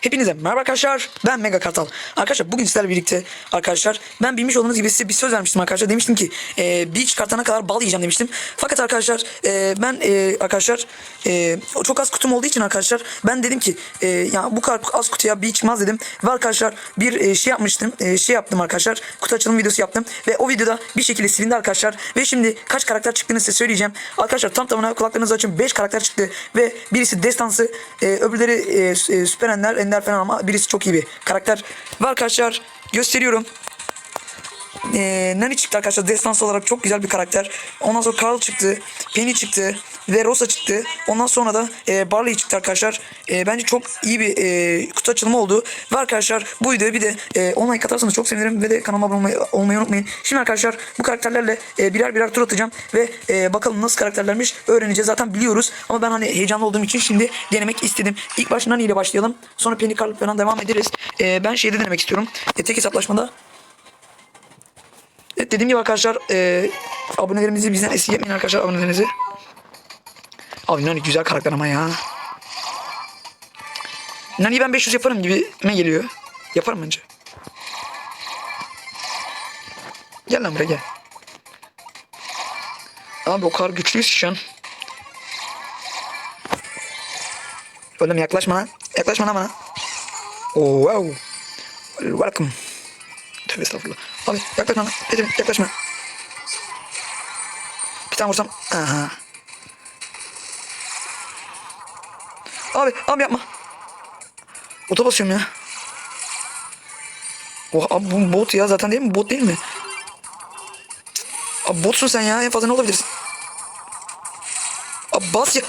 Hepinize merhaba arkadaşlar. Ben Mega Kartal. Arkadaşlar bugün sizlerle birlikte arkadaşlar ben bilmiş olduğunuz gibi size bir söz vermiştim arkadaşlar. Demiştim ki e, bir çıkartana kadar bal yiyeceğim demiştim. Fakat arkadaşlar e, ben e, arkadaşlar e, çok az kutum olduğu için arkadaşlar ben dedim ki e, ya bu kadar az kutuya bir çıkmaz dedim. Ve arkadaşlar bir e, şey yapmıştım. E, şey yaptım arkadaşlar. Kutu açılım videosu yaptım. Ve o videoda bir şekilde silindi arkadaşlar. Ve şimdi kaç karakter çıktığını size söyleyeceğim. Arkadaşlar tam tamına kulaklarınızı açın. 5 karakter çıktı. Ve birisi destansı. E, öbürleri e, e, süper ender, falan ama birisi çok iyi bir karakter. Ve arkadaşlar gösteriyorum. Ee, Nani çıktı arkadaşlar destansı olarak çok güzel bir karakter. Ondan sonra Carl çıktı. Penny çıktı. Ve Rosa çıktı. Ondan sonra da e, Barley çıktı arkadaşlar. E, bence çok iyi bir e, kutu açılımı oldu. Ve arkadaşlar bu videoya bir de e, online katarsanız çok sevinirim. Ve de kanalıma abone olmayı, olmayı unutmayın. Şimdi arkadaşlar bu karakterlerle e, birer birer tur atacağım. Ve e, bakalım nasıl karakterlermiş öğreneceğiz. Zaten biliyoruz. Ama ben hani heyecanlı olduğum için şimdi denemek istedim. İlk başta Nani ile başlayalım. Sonra Penny Carl falan devam ederiz. E, ben şeyde denemek istiyorum. E, tek hesaplaşmada Dediğim gibi arkadaşlar e, abonelerimizi bizden esirgemeyin arkadaşlar abonelerinizi. Abi Nani güzel karakter ama ya. Nani'yi ben 500 yaparım gibi mi geliyor? Yaparım bence. Gel lan buraya gel. Abi o kadar güçlüyüz şu an. Oğlum yaklaşma lan. Yaklaşma lan bana. Oh wow. Welcome. Tövbe estağfurullah. Abi yaklaşma. Edin yaklaşma. Bir tane vursam. Aha. Abi abi yapma. Ota basıyorum ya. Oha abi bu bot ya zaten değil mi? Bot değil mi? Abi botsun sen ya. En fazla ne olabilirsin? Abi bas ya.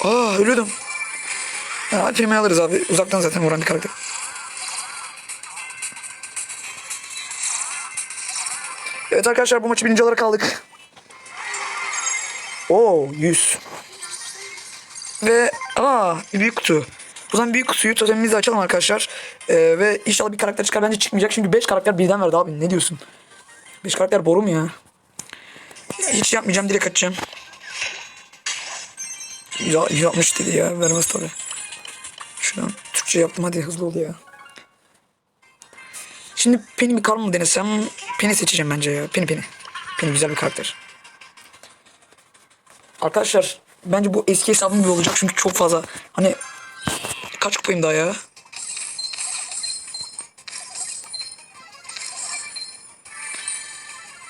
Aa ölüyordum. Hadi filmi alırız abi. Uzaktan zaten vuran bir karakter. Evet arkadaşlar bu maçı birinci olarak aldık. Oo 100. Ve aa bir büyük kutu. O zaman büyük kutuyu totemimizi açalım arkadaşlar. Ee, ve inşallah bir karakter çıkar. Bence çıkmayacak çünkü 5 karakter birden verdi abi. Ne diyorsun? 5 karakter boru mu ya? Hiç yapmayacağım direkt açacağım. Ya 160 dedi ya vermez tabi. Şuradan Türkçe yaptım hadi hızlı ol ya. Şimdi Penny bir Carl mı denesem? Penny seçeceğim bence ya. Penny Penny. Penny güzel bir karakter. Arkadaşlar bence bu eski hesabım gibi olacak çünkü çok fazla. Hani kaç kupayım daha ya?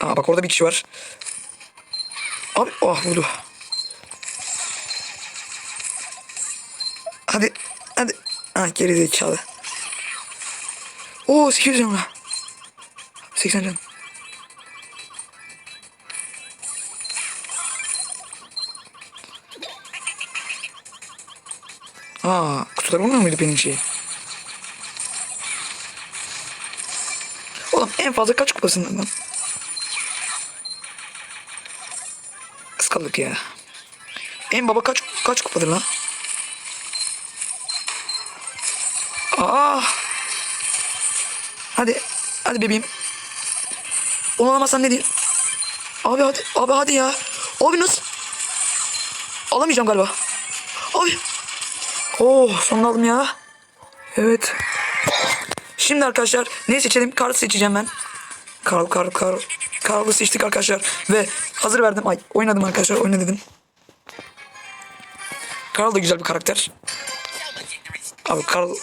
Aa bak orada bir kişi var. Abi ah vurdu. Hadi hadi. Ah geri zekalı. Oo 800 can var. 80 can. Aa kutular olmuyor muydu benim şey? Oğlum en fazla kaç kupasından lan? Kıskandık ya. En baba kaç kaç kupadır lan? Aa! Hadi. Hadi bebeğim. Onu alamazsan ne diyeyim? Abi hadi. Abi hadi ya. Abi nasıl? Alamayacağım galiba. Abi. Oh sonunda aldım ya. Evet. Şimdi arkadaşlar ne seçelim? Karl seçeceğim ben. Karl, Karl, Karl. Karl'ı seçtik arkadaşlar. Ve hazır verdim. Ay oynadım arkadaşlar. Oyna dedim. Karl da güzel bir karakter. Abi Karl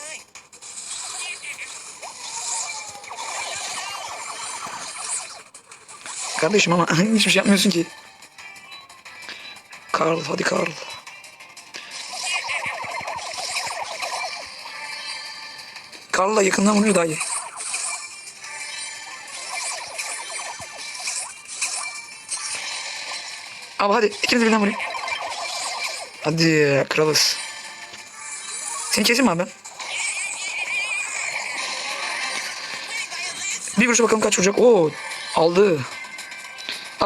Kardeşim ama hiçbir şey yapmıyorsun ki. Karl hadi Karl. Karl'la yakından vuruyor daha iyi. Abi hadi ikimiz birden vurayım. Hadi kralız. Seni keseyim abi ben? Bir vuruşa bakalım kaç vuracak. Oo aldı.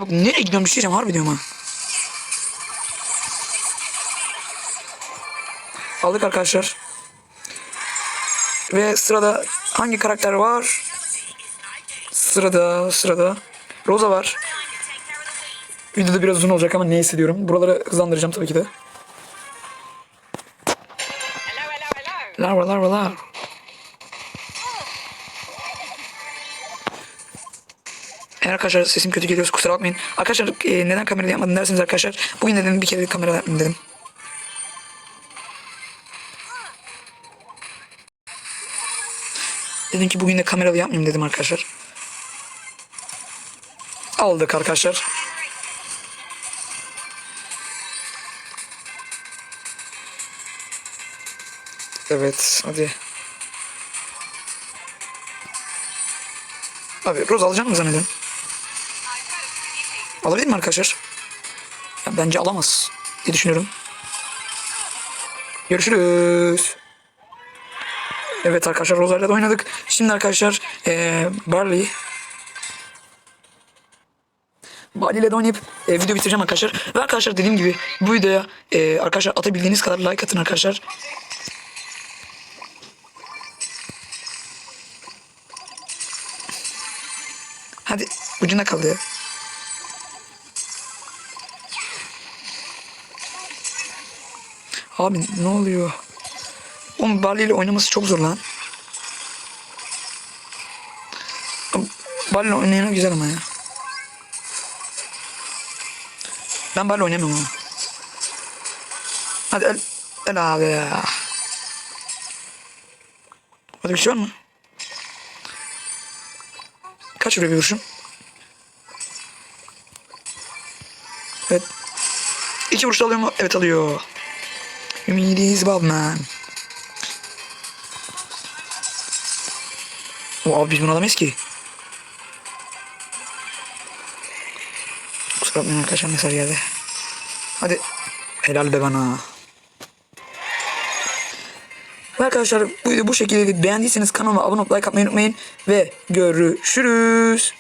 Abi nereye gidiyorum düşeceğim harbi diyorum ha. Aldık arkadaşlar. Ve sırada hangi karakter var? Sırada sırada Rosa var. Videoda biraz uzun olacak ama ne hissediyorum. Buraları hızlandıracağım tabii ki de. Larva larva larva. Eğer arkadaşlar sesim kötü geliyorsa kusura bakmayın. Arkadaşlar e, neden kamerada yapmadın derseniz arkadaşlar. Bugün dedim bir kere kamera yapmayayım dedim. Dedim ki bugün de kameralı yapmayayım dedim arkadaşlar. Aldık arkadaşlar. Evet hadi. Abi Roz alacak mı zannediyorum? Alabilir mi arkadaşlar? Ya, bence alamaz diye düşünüyorum. Görüşürüz. Evet arkadaşlar Rozayla da oynadık. Şimdi arkadaşlar eee Barley Barley ile de oynayıp e, video bitireceğim arkadaşlar. Ve arkadaşlar dediğim gibi bu videoya e, arkadaşlar atabildiğiniz kadar like atın arkadaşlar. Hadi ucunda kaldı ya. Abi ne oluyor? Oğlum Barley ile oynaması çok zor lan. Barley ile güzel ama ya. Ben Barley oynamıyorum ama. Hadi el, el abi ya. Hadi bir şey var mı? Kaç vuruyor bir vuruşum? Evet. İki vuruş alıyor mu? Evet alıyor. Ümidiyiz Batman. O abi biz bunu alamayız ki. Kusura bakmayın arkadaşlar mesaj geldi. Hadi. Helal be bana. Ve arkadaşlar bu video bu şekilde beğendiyseniz kanalıma abone olup like atmayı unutmayın. Ve görüşürüz.